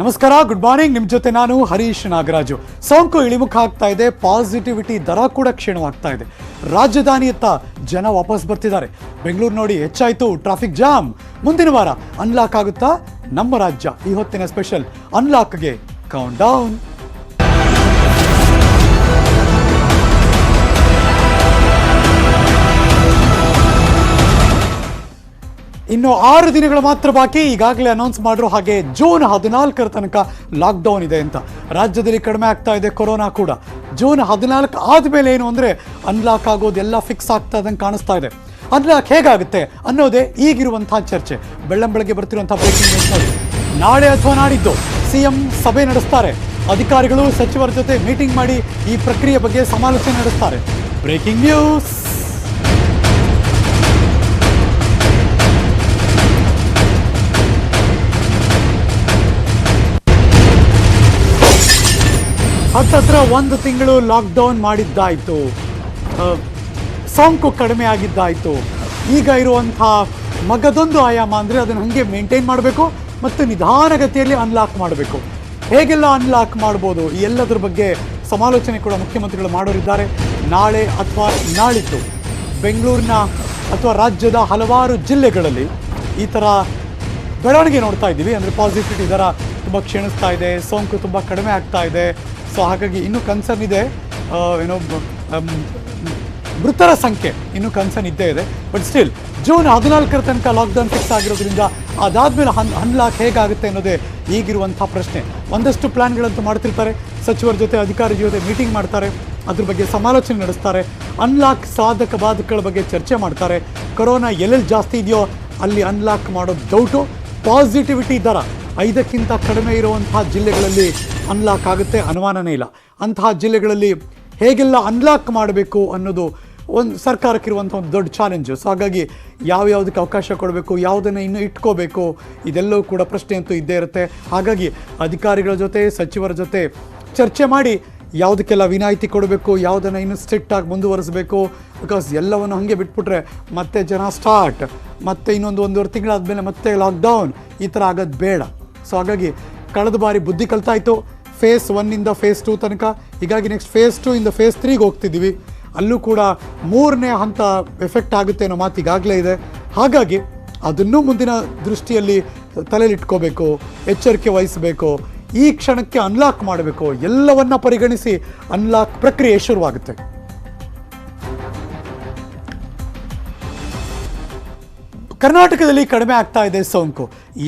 ನಮಸ್ಕಾರ good morning ನಿಮ್ಮ ಜೊತೆ ನಾನು ಹರೀಶ್ ನಾಗರಾಜು. ಸೋಂಕು ಇಳಿಮುಖ ಆಗ್ತಾ ಇದೆ ಪಾಸಿಟಿವಿಟಿ ದರ ಕೂಡ ಕ್ಷೀಣವಾಗ್ತಾ ಇದೆ. ರಾಜಧಾನಿಯತ್ತ ಜನ ವಾಪಸ್ ಬರ್ತಿದ್ದಾರೆ. ಬೆಂಗಳೂರು ನೋಡಿ ಹೆಚ್ಚಾಯಿತು ಟ್ರಾಫಿಕ್ ಜಾಮ್ ಮುಂದಿನ ವಾರ ಅನ್ಲಾಕ್ ಆಗುತ್ತಾ? ನಮ್ಮ ರಾಜ್ಯ, ಈ ಹೊತ್ತಿನ ಸ್ಪೆಷಲ್ ಅನ್ಲಾಕ್ಗೆ ಕೌಂಟ್ ಡೌನ್ ಇನ್ನು ಆರು ದಿನಗಳು ಮಾತ್ರ ಬಾಕಿ. ಈಗಾಗಲೇ ಅನೌನ್ಸ್ ಮಾಡಿರೋ ಹಾಗೆ ಜೂನ್ ಹದಿನಾಲ್ಕರ ತನಕ ಲಾಕ್ಡೌನ್ ಇದೆ ಅಂತ. ರಾಜ್ಯದಲ್ಲಿ ಕಡಿಮೆ ಆಗ್ತಾ ಇದೆ ಕೊರೋನಾ ಕೂಡ. ಜೂನ್ ಹದಿನಾಲ್ಕು ಆದಮೇಲೆ ಏನು ಅಂದರೆ ಅನ್ಲಾಕ್ ಆಗೋದೆಲ್ಲ ಫಿಕ್ಸ್ ಆಗ್ತಾ ಇದ್ದಂಗೆ ಕಾಣಿಸ್ತಾ ಇದೆ. ಅನ್ಲಾಕ್ ಹೇಗಾಗುತ್ತೆ ಅನ್ನೋದೇ ಈಗಿರುವಂತಹ ಚರ್ಚೆ. ಬೆಳ್ಳಂಬೆಳಗ್ಗೆ ಬರ್ತಿರುವಂಥ ಬ್ರೇಕಿಂಗ್ ನ್ಯೂಸ್ ನೋಡಿ. ನಾಳೆ ಅಥವಾ ನಾಡಿದ್ದು ಸಿಎಂ ಸಭೆ ನಡೆಸ್ತಾರೆ. ಅಧಿಕಾರಿಗಳು ಸಚಿವರ ಜೊತೆ ಮೀಟಿಂಗ್ ಮಾಡಿ ಈ ಪ್ರಕ್ರಿಯೆ ಬಗ್ಗೆ ಸಮಾಲೋಚನೆ ನಡೆಸ್ತಾರೆ. ಬ್ರೇಕಿಂಗ್ ನ್ಯೂಸ್ ಹತ್ತತ್ರ ಒಂದು ತಿಂಗಳು ಲಾಕ್ಡೌನ್ ಮಾಡಿದ್ದಾಯಿತು. ಸೋಂಕು ಕಡಿಮೆ ಆಗಿದ್ದಾಯಿತು. ಈಗ ಇರುವಂಥ ಮಗದೊಂದು ಆಯಾಮ ಅಂದರೆ ಅದನ್ನು ಹಾಗೆ ಮೇಂಟೈನ್ ಮಾಡಬೇಕು ಮತ್ತು ನಿಧಾನಗತಿಯಲ್ಲಿ ಅನ್ಲಾಕ್ ಮಾಡಬೇಕು. ಹೇಗೆಲ್ಲ ಅನ್ಲಾಕ್ ಮಾಡ್ಬೋದು? ಈ ಎಲ್ಲದರ ಬಗ್ಗೆ ಸಮಾಲೋಚನೆ ಕೂಡ ಮುಖ್ಯಮಂತ್ರಿಗಳು ಮಾಡೋರಿದ್ದಾರೆ. ನಾಳೆ ಅಥವಾ ನಾಳಿದ್ದು ಬೆಂಗಳೂರಿನ ಅಥವಾ ರಾಜ್ಯದ ಹಲವಾರು ಜಿಲ್ಲೆಗಳಲ್ಲಿ ಈ ಥರ ಬೆಳವಣಿಗೆ ನೋಡ್ತಾ ಇದ್ದೀವಿ. ಅಂದರೆ ಪಾಸಿಟಿವಿಟಿ ದರ ತುಂಬ ಕ್ಷೀಣಿಸ್ತಾ ಇದೆ, ಸೋಂಕು ತುಂಬ ಕಡಿಮೆ ಆಗ್ತಾ ಇದೆ. ಸೊ ಹಾಗಾಗಿ ಇನ್ನೂ ಕನ್ಸರ್ನ್ ಇದೆ. ಏನೋ ಮೃತರ ಸಂಖ್ಯೆ ಇನ್ನೂ ಕನ್ಸರ್ನ್ ಇದ್ದೇ ಇದೆ. ಬಟ್ ಸ್ಟಿಲ್ ಜೂನ್ ಹದಿನಾಲ್ಕರ ತನಕ ಲಾಕ್ಡೌನ್ ಫಿಕ್ಸ್ ಆಗಿರೋದ್ರಿಂದ ಅದಾದಮೇಲೆ ಹನ್ ಅನ್ಲಾಕ್ ಹೇಗಾಗುತ್ತೆ ಅನ್ನೋದೇ ಈಗಿರುವಂಥ ಪ್ರಶ್ನೆ. ಒಂದಷ್ಟು ಪ್ಲ್ಯಾನ್ಗಳಂತೂ ಮಾಡ್ತಿರ್ತಾರೆ. ಸಚಿವರ ಜೊತೆ ಅಧಿಕಾರಿ ಜೊತೆ ಮೀಟಿಂಗ್ ಮಾಡ್ತಾರೆ. ಅದ್ರ ಬಗ್ಗೆ ಸಮಾಲೋಚನೆ ನಡೆಸ್ತಾರೆ. ಅನ್ಲಾಕ್ ಸಾಧಕ ಬಾಧಕಗಳ ಬಗ್ಗೆ ಚರ್ಚೆ ಮಾಡ್ತಾರೆ. ಕೊರೋನಾ ಎಲ್ಲೆಲ್ಲಿ ಜಾಸ್ತಿ ಇದೆಯೋ ಅಲ್ಲಿ ಅನ್ಲಾಕ್ ಮಾಡೋದು ಡೌಟು ಪಾಸಿಟಿವಿಟಿ ದರ ಐದಕ್ಕಿಂತ ಕಡಿಮೆ ಇರುವಂತಹ ಜಿಲ್ಲೆಗಳಲ್ಲಿ ಅನ್ಲಾಕ್ ಆಗುತ್ತೆ, ಅನುಮಾನನೇ ಇಲ್ಲ. ಅಂತಹ ಜಿಲ್ಲೆಗಳಲ್ಲಿ ಹೇಗೆಲ್ಲ ಅನ್ಲಾಕ್ ಮಾಡಬೇಕು ಅನ್ನೋದು ಒಂದು ಸರ್ಕಾರಕ್ಕಿರುವಂಥ ಒಂದು ದೊಡ್ಡ ಚಾಲೆಂಜು ಸೊ ಹಾಗಾಗಿ ಯಾವ್ಯಾವುದಕ್ಕೆ ಅವಕಾಶ ಕೊಡಬೇಕು, ಯಾವುದನ್ನು ಇನ್ನೂ ಇಟ್ಕೋಬೇಕು, ಇದೆಲ್ಲವೂ ಕೂಡ ಪ್ರಶ್ನೆ ಅಂತೂ ಇದ್ದೇ ಇರುತ್ತೆ. ಹಾಗಾಗಿ ಅಧಿಕಾರಿಗಳ ಜೊತೆ, ಸಚಿವರ ಜೊತೆ ಚರ್ಚೆ ಮಾಡಿ ಯಾವುದಕ್ಕೆಲ್ಲ ವಿನಾಯಿತಿ ಕೊಡಬೇಕು, ಯಾವುದನ್ನು ಇನ್ನೂ ಸ್ಟ್ರಿಕ್ಟಾಗಿ ಮುಂದುವರಿಸಬೇಕು ಬಿಕಾಸ್ ಎಲ್ಲವನ್ನು ಹಾಗೆ ಬಿಟ್ಬಿಟ್ರೆ ಮತ್ತೆ ಜನ ಸ್ಟಾರ್ಟ್ ಮತ್ತೆ ಇನ್ನೊಂದು ಒಂದೂವರೆ ತಿಂಗಳಾದಮೇಲೆ ಮತ್ತೆ ಲಾಕ್ಡೌನ್ ಈ ಥರ ಆಗೋದು ಬೇಡ. ಸೊ ಹಾಗಾಗಿ ಕಳೆದ ಬಾರಿ ಬುದ್ಧಿ ಕಲ್ತಾಯಿತು ಫೇಸ್ ಒನ್ನಿಂದ ಫೇಸ್ ಟೂ ತನಕ. ಹೀಗಾಗಿ ನೆಕ್ಸ್ಟ್ ಫೇಸ್ ಟೂ ಇಂದ ಫೇಸ್ ತ್ರೀಗೆ ಹೋಗ್ತಿದ್ದೀವಿ. ಅಲ್ಲೂ ಕೂಡ ಮೂರನೇ ಹಂತ ಎಫೆಕ್ಟ್ ಆಗುತ್ತೆ ಅನ್ನೋ ಮಾತು ಈಗಾಗಲೇ ಇದೆ. ಹಾಗಾಗಿ ಅದನ್ನೂ ಮುಂದಿನ ದೃಷ್ಟಿಯಲ್ಲಿ ತಲೆಯಲ್ಲಿಟ್ಕೋಬೇಕು, ಎಚ್ಚರಿಕೆ ವಹಿಸಬೇಕು, ಈ ಕ್ಷಣಕ್ಕೆ ಅನ್ಲಾಕ್ ಮಾಡಬೇಕು. ಎಲ್ಲವನ್ನ ಪರಿಗಣಿಸಿ ಅನ್ಲಾಕ್ ಪ್ರಕ್ರಿಯೆ ಶುರುವಾಗುತ್ತೆ. ಕರ್ನಾಟಕದಲ್ಲಿ ಕಡಿಮೆ ಆಗ್ತಾ ಇದೆ ಸೋಂಕು.